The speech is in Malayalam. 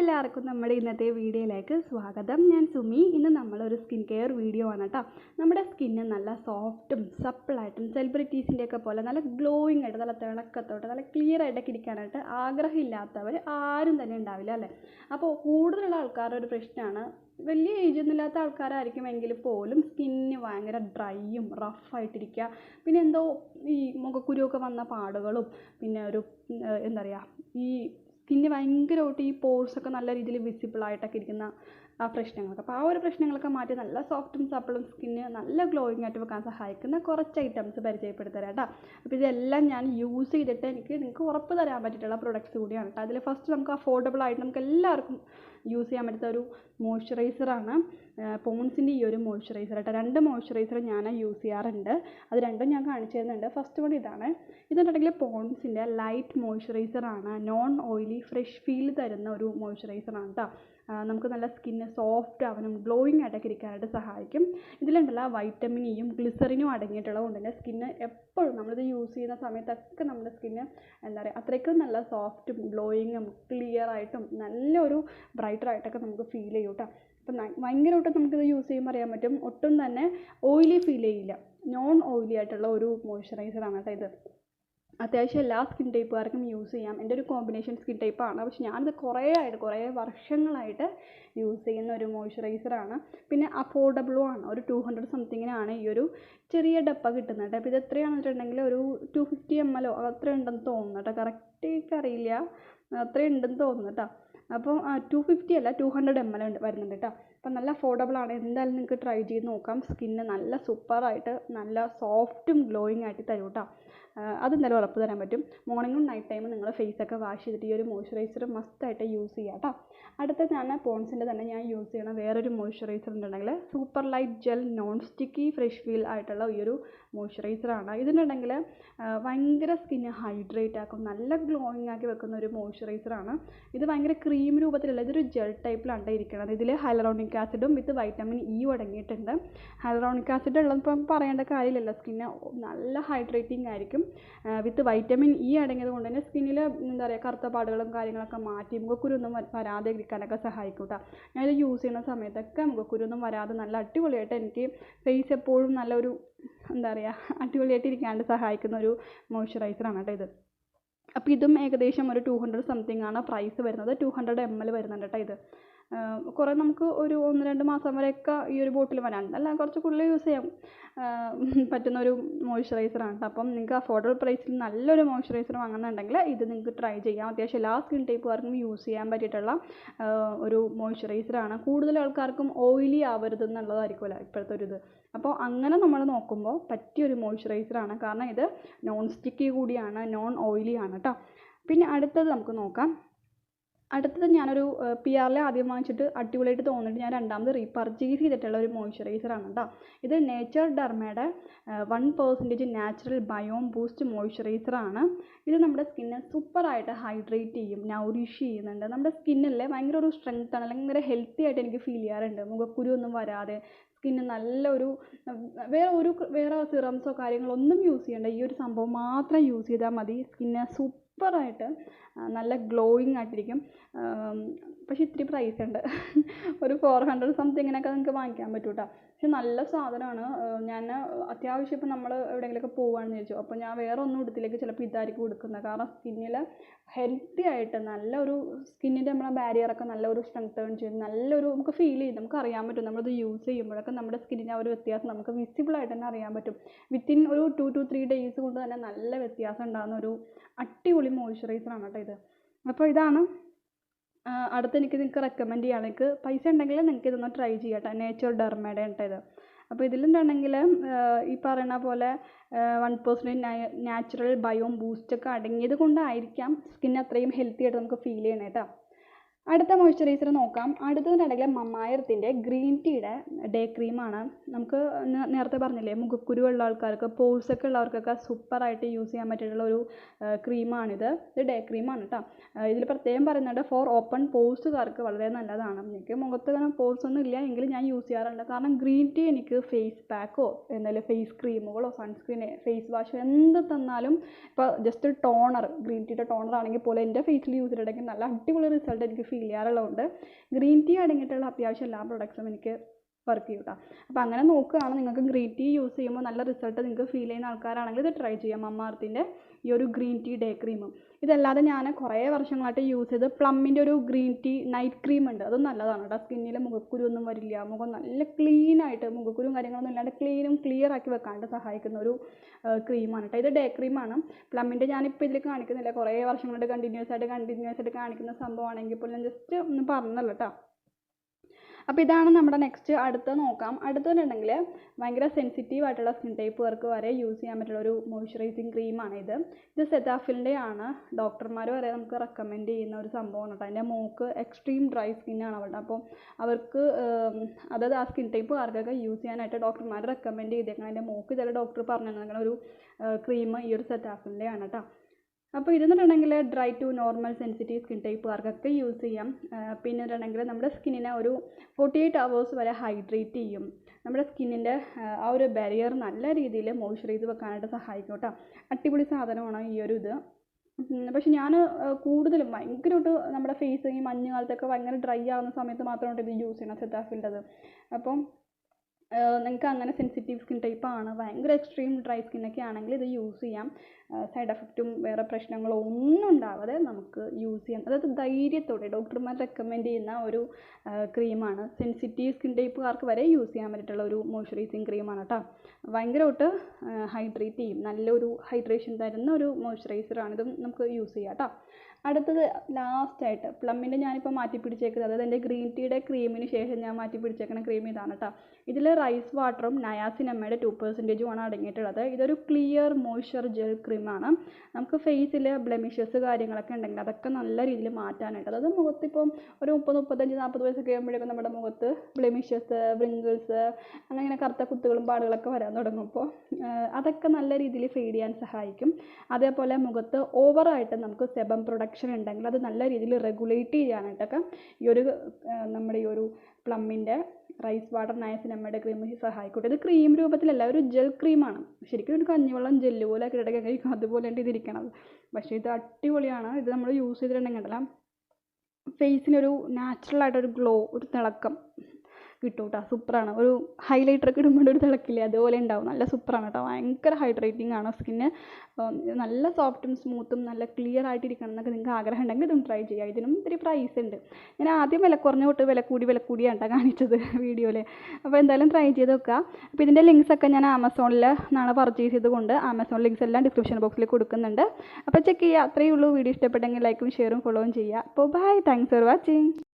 എല്ലാവർക്കും നമ്മുടെ ഇന്നത്തെ വീഡിയോയിലേക്ക് സ്വാഗതം. ഞാൻ സുമി. ഇന്ന് നമ്മളൊരു സ്കിൻ കെയർ വീഡിയോ ആണ് കേട്ടോ നമ്മുടെ സ്കിന്ന് നല്ല സോഫ്റ്റും സപ്പിളായിട്ടും സെലിബ്രിറ്റീസിന്റെ ഒക്കെ പോലെ നല്ല ഗ്ലോയിങ് ആയിട്ട് നല്ല തിളക്കത്തോട്ട് നല്ല ക്ലിയർ ആയിട്ടൊക്കെ ഇരിക്കാനായിട്ട് ആഗ്രഹമില്ലാത്തവർ ആരും തന്നെ ഉണ്ടാവില്ല അല്ലേ? അപ്പോൾ കൂടുതലുള്ള ആൾക്കാരുടെ ഒരു പ്രശ്നമാണ് വലിയ ഏജ് ഇല്ലാത്ത ആൾക്കാരായിരിക്കുമെങ്കിൽ പോലും സ്കിന്നിന് ഭയങ്കര ഡ്രൈയും റഫായിട്ടിരിക്കുക പിന്നെ എന്തോ ഈ മുഖക്കുരുവൊക്കെ വന്ന പാടുകളും പിന്നെ ഒരു എന്താ പറയുക ഈ സ്കിന്ന് ഭയങ്കരമായിട്ട് ഈ പോർസൊക്കെ നല്ല രീതിയിൽ വിസിബിൾ ആയിട്ടൊക്കെ ഇരിക്കുന്ന ആ പ്രശ്നങ്ങളൊക്കെ. അപ്പോൾ ആ ഒരു പ്രശ്നങ്ങളൊക്കെ മാറ്റി നല്ല സോഫ്റ്റും സപ്പിളും സ്കിന്ന് നല്ല ഗ്ലോയിങ് ആയിട്ട് വെക്കാൻ സഹായിക്കുന്ന കുറച്ച് ഐറ്റംസ് പരിചയപ്പെടുത്തരാം കേട്ടോ. അപ്പോൾ ഇതെല്ലാം ഞാൻ യൂസ് ചെയ്തിട്ട് എനിക്ക് നിങ്ങൾക്ക് ഉറപ്പ് തരാൻ പറ്റിയിട്ടുള്ള പ്രൊഡക്ട്സ് കൂടിയാണ് കേട്ടോ. അതിൽ ഫസ്റ്റ് നമുക്ക് അഫോർഡബിൾ ആയിട്ട് നമുക്ക് എല്ലാവർക്കും യൂസ് ചെയ്യാൻ പറ്റുന്ന ഒരു മോയ്സ്ചറൈസറാണ് പോൺസിന്റെ ഈ ഒരു മോയ്സ്ചറൈസർ കേട്ടോ രണ്ട് മോയ്സ്ചറൈസർ ഞാൻ യൂസ് ചെയ്യാറുണ്ട്. അത് രണ്ടും ഞാൻ കാണിച്ചു തരുന്നുണ്ട്. ഫസ്റ്റ് വൺ ഇതാണ്. ഇതുണ്ടെങ്കിൽ പോൺസിന്റെ ലൈറ്റ് മോയ്സ്ചറൈസറാണ് നോൺ ഓയിലി ഫ്രഷ് ഫീൽ തരുന്ന ഒരു മോയ്സ്ചറൈസറാണ് കേട്ടോ നമുക്ക് നല്ല സ്കിന്ന് സോഫ്റ്റ് ആവാനും ഗ്ലോയിങ് ആയിട്ടൊക്കെ ഇരിക്കാനായിട്ട് സഹായിക്കും. ഇതിലുണ്ടല്ല വൈറ്റമിൻ ഇയും ഗ്ലിസറിനും അടങ്ങിയിട്ടുള്ളത് കൊണ്ട് തന്നെ സ്കിന്ന് എപ്പോഴും നമ്മളിത് യൂസ് ചെയ്യുന്ന സമയത്തൊക്കെ നമ്മുടെ സ്കിന്ന് എന്താ പറയുക അത്രയ്ക്കും നല്ല സോഫ്റ്റും ഗ്ലോയിങ്ങും ക്ലിയർ ആയിട്ടും നല്ലൊരു ബ്രൈറ്റർ ആയിട്ടൊക്കെ നമുക്ക് ഫീൽ ചെയ്യും കേട്ടോ അപ്പം ഭയങ്കരമായിട്ട് നമുക്കിത് യൂസ് ചെയ്യുമ്പോൾ അറിയാൻ പറ്റും. ഒട്ടും തന്നെ ഓയിലി ഫീൽ ചെയ്യില്ല. നോൺ ഓയിലി ആയിട്ടുള്ള ഒരു മോയ്സ്ചറൈസറാണ് കേട്ടോ ഇത്. അത്യാവശ്യം എല്ലാ സ്കിൻ ടൈപ്പുകാർക്കും യൂസ് ചെയ്യാം. എന്റെ ഒരു കോമ്പിനേഷൻ സ്കിൻ ടൈപ്പാണ് പക്ഷെ ഞാനിത് കുറേ ആയിട്ട് കുറേ വർഷങ്ങളായിട്ട് യൂസ് ചെയ്യുന്ന ഒരു മോയ്സ്ചറൈസറാണ് പിന്നെ അഫോർഡബിളും ആണ്. ഒരു ടു ഹൺഡ്രഡ് സംതിങ്ങിനാണ് ഈ ഒരു ചെറിയ ഡപ്പ കിട്ടുന്നത് കേട്ടോ. അപ്പോൾ ഇത് എത്രയാണെന്ന് വെച്ചിട്ടുണ്ടെങ്കിൽ ഒരു ടു ഫിഫ്റ്റി എം എല്ലോ അത്ര ഉണ്ടെന്ന് തോന്നുന്നു കേട്ടോ. കറക്റ്റ് എനിക്കറിയില്ല അത്ര ഉണ്ടെന്ന് തോന്നുന്നു കേട്ടോ. അപ്പോൾ ടു ഫിഫ്റ്റി അല്ല ടു ഹൺഡ്രഡ് എം എൽ ഉണ്ട് വരുന്നുണ്ട് കേട്ടോ. അപ്പം നല്ല അഫോർഡബിൾ ആണ്. എന്തായാലും നിങ്ങൾക്ക് ട്രൈ ചെയ്ത് നോക്കാം. സ്കിന്ന് നല്ല സൂപ്പറായിട്ട് നല്ല സോഫ്റ്റും ഗ്ലോയിങ് ആയിട്ട് തരും കേട്ടോ. അതെന്തായാലും ഉറപ്പ് തരാൻ പറ്റും. മോർണിംഗും നൈറ്റ് ടൈമും നിങ്ങൾ ഫേസൊക്കെ വാഷ് ചെയ്തിട്ട് ഈ ഒരു മോയ്സ്ചറൈസർ മസ്റ്റായിട്ട് യൂസ് ചെയ്യുക കേട്ടോ. അടുത്ത ഞാൻ പോൺസിന്റെ തന്നെ ഞാൻ യൂസ് ചെയ്യണ. വേറൊരു മോയ്സ്ചറൈസർ ഉണ്ടെങ്കിൽ super light gel non sticky fresh feel ആയിട്ടുള്ള ഈ ഒരു മോയ്സ്ചറൈസറാണ്. ഇതിനുണ്ടെങ്കിൽ ഭയങ്കര സ്കിന്ന് ഹൈഡ്രേറ്റ് ആക്കും നല്ല ഗ്ലോയിങ് ആക്കി വെക്കുന്ന ഒരു മോയ്സ്ചറൈസറാണ്. ഇത് ഭയങ്കര ക്രീം രൂപത്തിലല്ല ഇതൊരു ജെൽ ടൈപ്പിലാണ് ഇരിക്കുന്നത് ഇതിൽ ഹൈലറോണിക് ആസിഡും വിത്ത് വൈറ്റമിൻ ഇ അടങ്ങിയിട്ടുണ്ട്. ഹൈലറോണിക് ആസിഡ് ഉള്ളപ്പം പറയേണ്ട കാര്യമില്ലല്ലോ സ്കിന്ന് നല്ല ഹൈഡ്രേറ്റിംഗ് ആയിരിക്കും. വിത്ത് വൈറ്റമിൻ ഇ അടങ്ങിയത് കൊണ്ട് തന്നെ സ്കിന്നിൽ എന്താ പറയുക കറുത്ത പാടുകളും കാര്യങ്ങളൊക്കെ മാറ്റി മുഖക്കുരുന്നും വരാതെ ഇരിക്കാനൊക്കെ സഹായിക്കും കേട്ടോ ഞാനിത് യൂസ് ചെയ്യുന്ന സമയത്തൊക്കെ മുഖക്കുരുന്നും വരാതെ നല്ല അടിപൊളിയായിട്ട് എനിക്ക് ഫേസ് എപ്പോഴും നല്ലൊരു എന്താ പറയുക അടിപൊളിയായിട്ട് ഇരിക്കാണ്ട് സഹായിക്കുന്ന ഒരു മോയ്സ്ചറൈസറാണ് കേട്ടോ ഇത്. അപ്പോൾ ഇതും ഏകദേശം ഒരു ടു ഹൺഡ്രഡ് സംതിങ് ആണ് പ്രൈസ് വരുന്നത്. ടു ഹൺഡ്രഡ് എം എൽ വരുന്നുണ്ട് കേട്ടോ ഇത്. കുറേ നമുക്ക് ഒരു ഒന്ന് രണ്ട് മാസം വരെയൊക്കെ ഈ ഒരു ബോട്ടിൽ വരാൻ അല്ല കുറച്ച് കൂടുതൽ യൂസ് ചെയ്യാം. പറ്റുന്ന ഒരു മോയ്സ്ചറൈസറാണ് കേട്ടോ അപ്പം നിങ്ങൾക്ക് അഫോർഡബിൾ പ്രൈസിൽ നല്ലൊരു മോയ്സ്ചറൈസർ വാങ്ങുന്നുണ്ടെങ്കിൽ ഇത് നിങ്ങൾക്ക് ട്രൈ ചെയ്യാം. അത്യാവശ്യം എല്ലാ സ്കിൻ ടൈപ്പുകാർക്കും യൂസ് ചെയ്യാൻ പറ്റിയിട്ടുള്ള ഒരു മോയ്സ്ചറൈസറാണ് കൂടുതൽ ആൾക്കാർക്കും ഓയിലി ആവരുത് എന്നുള്ളതായിരിക്കുമല്ലോ ഇപ്പോഴത്തെ ഒരു ഇത്. അപ്പോൾ അങ്ങനെ നമ്മൾ നോക്കുമ്പോൾ പറ്റിയൊരു മോയ്സ്ചറൈസറാണ് കാരണം ഇത് നോൺ സ്റ്റിക്കി കൂടിയാണ് നോൺ ഓയിലി ആണ് കേട്ടോ പിന്നെ അടുത്തത് നമുക്ക് നോക്കാം. അടുത്തത് ഞാനൊരു പി ആറിൽ ആദ്യം വാങ്ങിച്ചിട്ട് അടിപൊളിയായിട്ട് തോന്നിയിട്ട് ഞാൻ രണ്ടാമത് റീപർച്ചേസ് ചെയ്തിട്ടുള്ള ഒരു മോയ്സ്ചറൈസറാണ് കേട്ടോ ഇത് nature ഡെർമയുടെ one percentage natural biome boost മോയ്സ്ചറൈസറാണ് ഇത് നമ്മുടെ സ്കിന്നെ സൂപ്പറായിട്ട് ഹൈഡ്രേറ്റ് ചെയ്യും നൗറിഷ് ചെയ്യുന്നുണ്ട്. നമ്മുടെ സ്കിന്നല്ലേ ഭയങ്കര ഒരു സ്ട്രെങ്ത് ആണ് അല്ലെങ്കിൽ ഭയങ്കര ഹെൽത്തി ആയിട്ട് എനിക്ക് ഫീൽ ചെയ്യാറുണ്ട്. മുഖക്കുരു ഒന്നും വരാതെ സ്കിന്ന് നല്ലൊരു വേറെ ഒരു വേറെ സിറംസോ കാര്യങ്ങളോ ഒന്നും യൂസ് ചെയ്യേണ്ട. ഈ ഒരു സംഭവം മാത്രം യൂസ് ചെയ്താൽ മതി സ്കിന്ന് സൂപ്പറായിട്ട് നല്ല ഗ്ലോയിങ് ആയിട്ടിരിക്കും. ആം, പക്ഷേ ഇത്തിരി പ്രൈസ് ഉണ്ട്. ഒരു ഫോർ ഹൺഡ്രഡ് സംതിങ്ങിനൊക്കെ നിങ്ങൾക്ക് വാങ്ങിക്കാൻ പറ്റും കേട്ടോ പക്ഷെ നല്ല സാധനമാണ്. ഞാൻ അത്യാവശ്യം ഇപ്പം നമ്മൾ എവിടെയെങ്കിലുമൊക്കെ പോവുകയാണെന്ന് ചോദിച്ചു അപ്പോൾ ഞാൻ വേറെ ഒന്നും എടുത്തില്ലെങ്കിൽ ചിലപ്പോൾ ഇതായിരിക്കും എടുക്കുന്നത്. കാരണം സ്കിന്നിൽ ഹെൽത്തി ആയിട്ട് നല്ലൊരു സ്കിന്നിന്റെ നമ്മളെ ബാരിയറൊക്കെ നല്ലൊരു സ്ട്രെങ്ത് സ്ട്രെങ്തേൺ ചെയ്യും. നല്ലൊരു നമുക്ക് ഫീൽ ചെയ്യും. നമുക്ക് അറിയാൻ പറ്റും. നമ്മളിത് യൂസ് ചെയ്യുമ്പോഴൊക്കെ നമ്മുടെ സ്കിന്നിന്റെ ആ ഒരു വ്യത്യാസം നമുക്ക് വിസിബിൾ ആയിട്ട് തന്നെ അറിയാൻ പറ്റും. വിത്തിൻ ഒരു ടു ടു ത്രീ ഡേയ്സ് കൊണ്ട് തന്നെ നല്ല വ്യത്യാസം ഉണ്ടാകുന്ന ഒരു അടിപൊളി മോയ്സ്ചറൈസറാണ് കേട്ടോ ഇത്. അപ്പോൾ ഇതാണ് അടുത്ത് എനിക്ക് നിങ്ങൾക്ക് റെക്കമെൻഡ് ചെയ്യാം. നിങ്ങൾക്ക് പൈസ ഉണ്ടെങ്കിൽ നിങ്ങൾക്ക് ഇതൊന്ന് ട്രൈ ചെയ്യാം കേട്ടോ നേച്ചർ ഡെർമയുടെ കേട്ടോ ഇത് അപ്പോൾ ഇതിലുണ്ടെങ്കിൽ ഈ പറയണ പോലെ വൺ പെർസെന്റ് നാച്ചുറൽ ബയോം ബൂസ്റ്റൊക്കെ അടങ്ങിയത് കൊണ്ടായിരിക്കാം സ്കിൻ അത്രയും ഹെൽത്തി ആയിട്ട് നമുക്ക് ഫീൽ ചെയ്യണേ കേട്ടോ അടുത്ത മോയ്സ്ചറൈസർ നോക്കാം. അടുത്തതിനിടയിൽ മമായർത്തിന്റെ ഗ്രീൻ ടീയുടെ ഡേ ക്രീമാണ് നമുക്ക് നേരത്തെ പറഞ്ഞില്ലേ മുഖക്കുരു ഉള്ള ആൾക്കാർക്ക് pores ഒക്കെ ഉള്ളവർക്കൊക്കെ സൂപ്പറായിട്ട് യൂസ് ചെയ്യാൻ പറ്റിയിട്ടുള്ള ഒരു ക്രീമാണിത് ഇത് ഡേ ക്രീമാണ് കേട്ടോ ഇതിൽ പ്രത്യേകം പറയുന്നുണ്ട് ഫോർ ഓപ്പൺ പോഴ്സുകാർക്ക് വളരെ നല്ലതാണ്. എനിക്ക് മുഖത്ത് അങ്ങനെ പോഴ്സ് ഒന്നും ഇല്ല എങ്കിലും ഞാൻ യൂസ് ചെയ്യാറുണ്ട്. കാരണം ഗ്രീൻ ടീ എനിക്ക് ഫേസ് പാക്കോ എന്തായാലും ഫേസ് ക്രീമുകളോ സൺസ്ക്രീൻ ഫേസ് വാഷോ എന്ത് തന്നാലും ഇപ്പോൾ ജസ്റ്റ് ടോണർ ഗ്രീൻ ടീയുടെ ടോണർ ആണെങ്കിൽ പോലും എന്റെ ഫേസിൽ യൂസ് ചെയ്തിട്ടുണ്ടെങ്കിൽ നല്ല അടിപൊളി റിസൾട്ട് എനിക്ക് ഫീൽ ചെയ്യാറുള്ളതുകൊണ്ട് ഗ്രീൻ ടീ അടങ്ങിയിട്ടുള്ള അത്യാവശ്യം എല്ലാ പ്രൊഡക്ട്സും എനിക്ക് വർക്ക് ചെയ്യും കേട്ടോ അപ്പോൾ അങ്ങനെ നോക്കുകയാണ്. നിങ്ങൾക്ക് ഗ്രീൻ ടീ യൂസ് ചെയ്യുമ്പോൾ നല്ല റിസൾട്ട് നിങ്ങൾക്ക് ഫീൽ ചെയ്യുന്ന ആൾക്കാരാണെങ്കിൽ ഇത് ട്രൈ ചെയ്യാം. മമ്മാർത്തിന്റെ ഈ ഒരു ഗ്രീൻ ടീ ഡേ ക്രീമും ഇതല്ലാതെ ഞാൻ കുറേ വർഷങ്ങളായിട്ട് യൂസ് ചെയ്ത് പ്ലമ്മിന്റെ ഒരു ഗ്രീൻ ടീ നൈറ്റ് ക്രീം ഉണ്ട്. അതും നല്ലതാണ് കേട്ടോ. സ്കിന്നിൽ മുഖക്കുരു ഒന്നും വരില്ല. മുഖം നല്ല ക്ലീൻ ആയിട്ട് മുഖക്കുരും കാര്യങ്ങളൊന്നും ഇല്ലാണ്ട് ക്ലീനും ക്ലിയർ ആക്കി വെക്കാണ്ട് സഹായിക്കുന്ന ഒരു ക്രീമാണ് കേട്ടോ. ഇത് ഡേ ക്രീമാണ് പ്ലമ്മിന്റെ ഞാനിപ്പോൾ ഇതിൽ കാണിക്കുന്നില്ല. കുറേ വർഷങ്ങളായിട്ട് കണ്ടിന്യൂസ് ആയിട്ട് കണ്ടിന്യൂസ് ആയിട്ട് കാണിക്കുന്ന സംഭവമാണെങ്കിൽ പോലും ഞാൻ ജസ്റ്റ് ഒന്ന് പറഞ്ഞല്ലോ കേട്ടോ. അപ്പോൾ ഇതാണ് നമ്മുടെ നെക്സ്റ്റ് അടുത്ത നോക്കാം. അടുത്തുണ്ടെങ്കിൽ ഭയങ്കര സെൻസിറ്റീവ് ആയിട്ടുള്ള സ്കിൻ ടൈപ്പുകാർക്ക് വരെ യൂസ് ചെയ്യാൻ പറ്റുള്ള ഒരു മോയ്സ്ചറൈസിങ് ക്രീമാണ് ഇത്. ഇത് സെറ്റാഫിലിന്റെ ആണ്. ഡോക്ടർമാർ വരെ നമുക്ക് റെക്കമെൻഡ് ചെയ്യുന്ന ഒരു സംഭവമാണ് കേട്ടോ. അതിന്റെ മോക്ക് എക്സ്ട്രീം ഡ്രൈ സ്കിന്നാണ് അവളുടെ. അപ്പോൾ അവർക്ക് അതായത് ആ സ്കിൻ ടൈപ്പ് ആർക്കൊക്കെ യൂസ് ചെയ്യാനായിട്ട് ഡോക്ടർമാർ റെക്കമെൻഡ് ചെയ്തേക്കണം അതിന്റെ മോക്ക് ചില ഡോക്ടർ പറഞ്ഞു അങ്ങനെ ഒരു ക്രീം ഈ ഒരു സെറ്റാഫിലിന്റെ ആണ് കേട്ടോ. അപ്പോൾ ഇരുന്നിട്ടുണ്ടെങ്കിൽ dry to normal sensitive skin ടൈപ്പുകാർക്കൊക്കെ use ചെയ്യാം. പിന്നെ നമ്മുടെ സ്കിന്നിനെ ഒരു ഫോർട്ടി എയ്റ്റ് അവേഴ്സ് വരെ ഹൈഡ്രേറ്റ് ചെയ്യും. നമ്മുടെ സ്കിന്നിന്റെ ആ ഒരു ബാരിയർ നല്ല രീതിയിൽ മോയ്സ്ചറൈസ് വെക്കാനായിട്ട് സഹായിക്കും കേട്ടോ. അടിപൊളി സാധനമാണ് ഈ ഒരു ഇത്. പക്ഷെ ഞാൻ കൂടുതലും ഭയങ്കരമായിട്ട് നമ്മുടെ ഫേസ് ഈ മഞ്ഞ് കാലത്തൊക്കെ ഭയങ്കര ഡ്രൈ ആകുന്ന സമയത്ത് മാത്രമാണ് ഇത് യൂസ് ചെയ്യണം സെറ്റാഫിൽഡത് അപ്പം നിങ്ങൾക്ക് അങ്ങനെ സെൻസിറ്റീവ് സ്കിൻ ടൈപ്പ് ആണ്. ഭയങ്കര എക്സ്ട്രീം ഡ്രൈ സ്കിന്നൊക്കെ ആണെങ്കിൽ ഇത് യൂസ് ചെയ്യാം. സൈഡ് എഫക്റ്റും വേറെ പ്രശ്നങ്ങളോ ഒന്നും ഉണ്ടാവാതെ നമുക്ക് യൂസ് ചെയ്യാം. അതായത് ധൈര്യത്തോടെ ഡോക്ടർമാർ റെക്കമെൻഡ് ചെയ്യുന്ന ഒരു ക്രീമാണ് സെൻസിറ്റീവ് സ്കിൻ ടൈപ്പുകാർക്ക് വരെ യൂസ് ചെയ്യാൻ പറ്റിയിട്ടുള്ള ഒരു മോയ്സ്ചറൈസിങ് ക്രീമാണ് കേട്ടോ ഭയങ്കരമായിട്ട് ഹൈഡ്രേറ്റ് ചെയ്യും. നല്ലൊരു ഹൈഡ്രേഷൻ തരുന്ന ഒരു മോയ്സ്ചറൈസറാണ് ഇതും നമുക്ക് യൂസ് ചെയ്യാം കേട്ടോ അടുത്തത് ലാസ്റ്റ് ലാസ്റ്റായിട്ട് പ്ലമ്മിന്റെ ഞാനിപ്പോൾ മാറ്റി പിടിച്ചേക്കുന്നത് അതായത് എന്റെ ഗ്രീൻ ടീയുടെ ക്രീമിന് ശേഷം ഞാൻ മാറ്റി പിടിച്ചേക്കുന്ന ക്രീം ഇതാണ് കേട്ടോ ഇതിൽ റൈസ് വാട്ടറും നയാസിനമ്മയുടെ ടു പെർസെന്റേജും ആണ് അടങ്ങിയിട്ടുള്ളത്. ഇതൊരു ക്ലിയർ മോയ്സ്ചർ ജെൽ ക്രീമാണ് നമുക്ക് ഫേസിൽ ബ്ലെമിഷസ് കാര്യങ്ങളൊക്കെ ഉണ്ടെങ്കിൽ അതൊക്കെ നല്ല രീതിയിൽ മാറ്റാനായിട്ട്. അതായത് മുഖത്തിപ്പം ഒരു മുപ്പത് മുപ്പത്തഞ്ച് നാൽപ്പത് വയസ്സൊക്കെ ആകുമ്പോഴേക്കും നമ്മുടെ മുഖത്ത് ബ്ലെമിഷസ് വ്രിങ്കിൾസ് അങ്ങനെ ഇങ്ങനെ കറുത്ത കുത്തുകളും പാടുകളൊക്കെ വരാൻ തുടങ്ങുമ്പോൾ അതൊക്കെ നല്ല രീതിയിൽ ഫെയ്ഡ് ചെയ്യാൻ സഹായിക്കും. അതേപോലെ മുഖത്ത് ഓവറായിട്ട് നമുക്ക് സെബം പ്രൊഡക്ഷൻ ഉണ്ടെങ്കിൽ അത് നല്ല രീതിയിൽ റെഗുലേറ്റ് ചെയ്യാനായിട്ടൊക്കെ ഈ ഒരു നമ്മുടെ ഈ ഒരു പ്ലമ്മിന്റെ റൈസ് വാട്ടർ നയസിനമ്മയുടെ ക്രീം സഹായിക്കട്ടെ. ഇത് ക്രീം രൂപത്തിലല്ല ഒരു ജെൽ ക്രീമാണ് ശരിക്കും ഒരു കഞ്ഞിവെള്ളം ജെല്ല് പോലെ കിടക്കാൻ കഴിക്കും അതുപോലെയാണ് ഇതിരിക്കണത് പക്ഷേ ഇത് അടിപൊളിയാണ്. ഇത് നമ്മൾ യൂസ് ചെയ്തിട്ടുണ്ടെങ്കിൽ ഉണ്ടല്ലോ. ഫേസിനൊരു നാച്ചുറലായിട്ടൊരു ഗ്ലോ ഒരു തിളക്കം. കിട്ടും കേട്ടോ സൂപ്പറാണ്. ഒരു ഹൈലൈറ്ററൊക്കെ ഇടുമ്പോൾ ഒരു തിളക്കില്ലേ? അതുപോലെ ഉണ്ടാവും. നല്ല സൂപ്പറാണ് കേട്ടോ. ഭയങ്കര ഹൈഡ്രേറ്റിംഗ് ആണ് സ്കിന്ന് നല്ല സോഫ്റ്റും സ്മൂത്തും നല്ല ക്ലിയർ ആയിട്ടിരിക്കണം എന്നൊക്കെ നിങ്ങൾക്ക് ആഗ്രഹം ഉണ്ടെങ്കിൽ ഇതും ട്രൈ ചെയ്യാം. ഇതിനും ഇത്തിരി പ്രൈസ് ഉണ്ട്. ഞാൻ ആദ്യം വില കുറഞ്ഞ തൊട്ട് വില കൂടി വില കൂടിയാണ് കേട്ടോ കാണിച്ചത് വീഡിയോയിൽ അപ്പോൾ എന്തായാലും ട്രൈ ചെയ്ത് നോക്കുക. അപ്പോൾ ഇതിന്റെ ലിങ്ക്സൊക്കെ ഞാൻ ആമസോണിൽ നാളെ പർച്ചേസ് ചെയ്തുകൊണ്ട് ആമസോൺ ലിങ്ക്സ് എല്ലാം ഡിസ്ക്രിപ്ഷൻ ബോക്സിൽ കൊടുക്കുന്നുണ്ട്. അപ്പോൾ ചെക്ക് ചെയ്യുക. അത്രയേ ഉള്ളൂ. വീഡിയോ ഇഷ്ടപ്പെട്ടെങ്കിൽ ലൈക്കും ഷെയറും ഫോളോവും ചെയ്യുക. അപ്പോൾ ബൈ താങ്ക്സ് ഫോർ വാച്ചിങ്